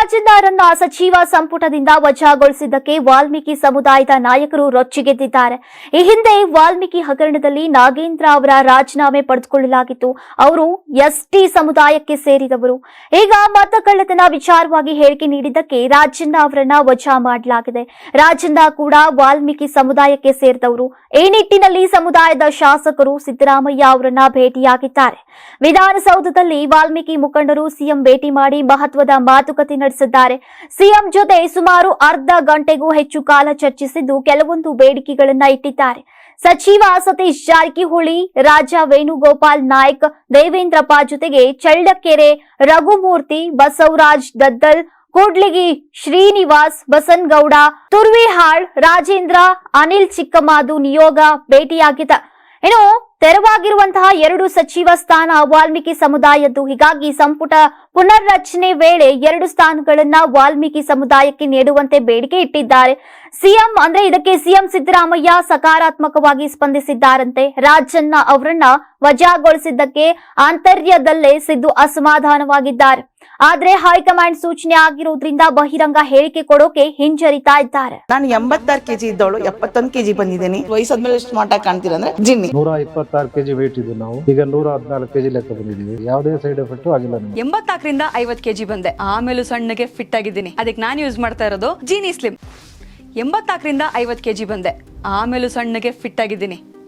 ರಾಜಣ್ಣರನ್ನ ಸಚಿವ ಸಂಪುಟದಿಂದ ವಜಾಗೊಳಿಸಿದ್ದಕ್ಕೆ ವಾಲ್ಮೀಕಿ ಸಮುದಾಯದ ನಾಯಕರು ರೊಚ್ಚಿಗೆದ್ದಿದ್ದಾರೆ. ಈ ಹಿಂದೆ ವಾಲ್ಮೀಕಿ ಹಗರಣದಲ್ಲಿ ನಾಗೇಂದ್ರ ಅವರ ರಾಜೀನಾಮೆ ಪಡೆದುಕೊಳ್ಳಲಾಗಿತ್ತು. ಅವರು ಎಸ್ಟಿ ಸಮುದಾಯಕ್ಕೆ ಸೇರಿದವರು. ಈಗ ಮತ ಕಳ್ಳತನ ವಿಚಾರವಾಗಿ ಹೇಳಿಕೆ ನೀಡಿದ್ದಕ್ಕೆ ರಾಜಣ್ಣ ಅವರನ್ನ ವಜಾ ಮಾಡಲಾಗಿದೆ. ರಾಜಣ್ಣ ಕೂಡ ವಾಲ್ಮೀಕಿ ಸಮುದಾಯಕ್ಕೆ ಸೇರಿದವರು. ಈ ನಿಟ್ಟಿನಲ್ಲಿ ಸಮುದಾಯದ ಶಾಸಕರು ಸಿದ್ದರಾಮಯ್ಯ ಅವರನ್ನ ಭೇಟಿಯಾಗಿದ್ದಾರೆ. ವಿಧಾನಸೌಧದಲ್ಲಿ ವಾಲ್ಮೀಕಿ ಮುಖಂಡರು ಸಿಎಂ ಭೇಟಿ ಮಾಡಿ ಮಹತ್ವದ ಮಾತುಕತೆ ನಡೆಸಿದ್ದಾರೆ. ಸಿಎಂ ಜೊತೆ ಸುಮಾರು ಅರ್ಧ ಗಂಟೆಗೂ ಹೆಚ್ಚು ಕಾಲ ಚರ್ಚಿಸಿದ್ದು ಕೆಲವೊಂದು ಬೇಡಿಕೆಗಳನ್ನ ಇಟ್ಟಿದ್ದಾರೆ. ಸಚಿವ ಸತೀಶ್ ಜಾರಕಿಹೊಳಿ, ರಾಜ ವೇಣುಗೋಪಾಲ್ ನಾಯ್ಕ್, ದೇವೇಂದ್ರಪ್ಪ ಜೊತೆಗೆ ಚಳ್ಳಕೆರೆ, ರಘುಮೂರ್ತಿ, ಬಸವರಾಜ್ ದದ್ದಲ್, ಕೂಡ್ಲಿಗಿ ಶ್ರೀನಿವಾಸ್, ಬಸನಗೌಡ, ತುರ್ವಿಹಾಳ್, ರಾಜೇಂದ್ರ, ಅನಿಲ್ ಚಿಕ್ಕಮಾದು ನಿಯೋಗ ಭೇಟಿಯಾಗಿದ್ದ. ಇನ್ನು ತೆರವಾಗಿರುವಂತಹ ಎರಡು ಸಚಿವ ಸ್ಥಾನ ವಾಲ್ಮೀಕಿ ಸಮುದಾಯದ್ದು. ಹೀಗಾಗಿ ಸಂಪುಟ ಪುನರ್ರಚನೆ ವೇಳೆ ಎರಡು ಸ್ಥಾನಗಳನ್ನ ವಾಲ್ಮೀಕಿ ಸಮುದಾಯಕ್ಕೆ ನೀಡುವಂತೆ ಬೇಡಿಕೆ ಇಟ್ಟಿದ್ದಾರೆ. ಸಿಎಂ ಅಂದ್ರೆ ಇದಕ್ಕೆ ಸಿಎಂ ಸಿದ್ದರಾಮಯ್ಯ ಸಕಾರಾತ್ಮಕವಾಗಿ ಸ್ಪಂದಿಸಿದ್ದಾರಂತೆ. ರಾಜಣ್ಣ ಅವರನ್ನ ವಜಾಗೊಳಿಸಿದ್ದಕ್ಕೆ ಆಂತರ್ಯದಲ್ಲೇ ಸಿದ್ದು ಅಸಮಾಧಾನವಾಗಿದ್ದಾರೆ. ಆದ್ರೆ ಹೈಕಮಾಂಡ್ ಸೂಚನೆ ಆಗಿರೋದ್ರಿಂದ ಬಹಿರಂಗ ಹೇಳಿಕೆ ಕೊಡೋಕೆ ಹಿಂಜರಿತಾ ಇದ್ದಾರೆ. ನಾನು ಎಂಬತ್ತಾರು ಕೆಜಿ ಇದ್ದವಳು ಎಪ್ಪತ್ತೊಂದು ಕೆಜಿ ಬಂದಿದ್ದೀನಿ. ವಯಸ್ಸಾದ್ಮೇಲೆ ಎಷ್ಟು ಮಾಟ ಕಾಣ್ತೀರ ಅಂದ್ರೆ ಜಿನ್ನಿ. ನೂರ ಇಪ್ಪತ್ತಾರು ಕೆಜಿ ವೇಟ್ ಇದ್ದು ನಾವು. ಈಗ ನೂರ ಹದಿನಾಲ್ಕು ಕೆಜಿ ಲೆಕ್ಕ ಬಂದಿದ್ದೀವಿ. ಯಾವುದೇ ಸೈಡ್ ಎಫೆಕ್ಟ್ ಆಗಿಲ್ಲ ಎಂಬತ್ನಾಲ್ಕರಿಂದ ಐವತ್ತು ಕೆಜಿ ಬಂದೆ. ಆಮೇಲೂ ಸಣ್ಣಗೆ ಫಿಟ್ ಆಗಿದ್ದೀನಿ. ಅದಕ್ಕೆ ನಾನು ಯೂಸ್ ಮಾಡ್ತಾ ಇರೋದು ಜೀನಿ ಸ್ಲಿಮ್ ಎಂಬತ್ನಾಲ್ಕರಿಂದ ಐವತ್ತು ಕೆಜಿ ಬಂದೆ. ಆಮೇಲೂ ಸಣ್ಣಗೆ ಫಿಟ್ ಆಗಿದ್ದೀನಿ.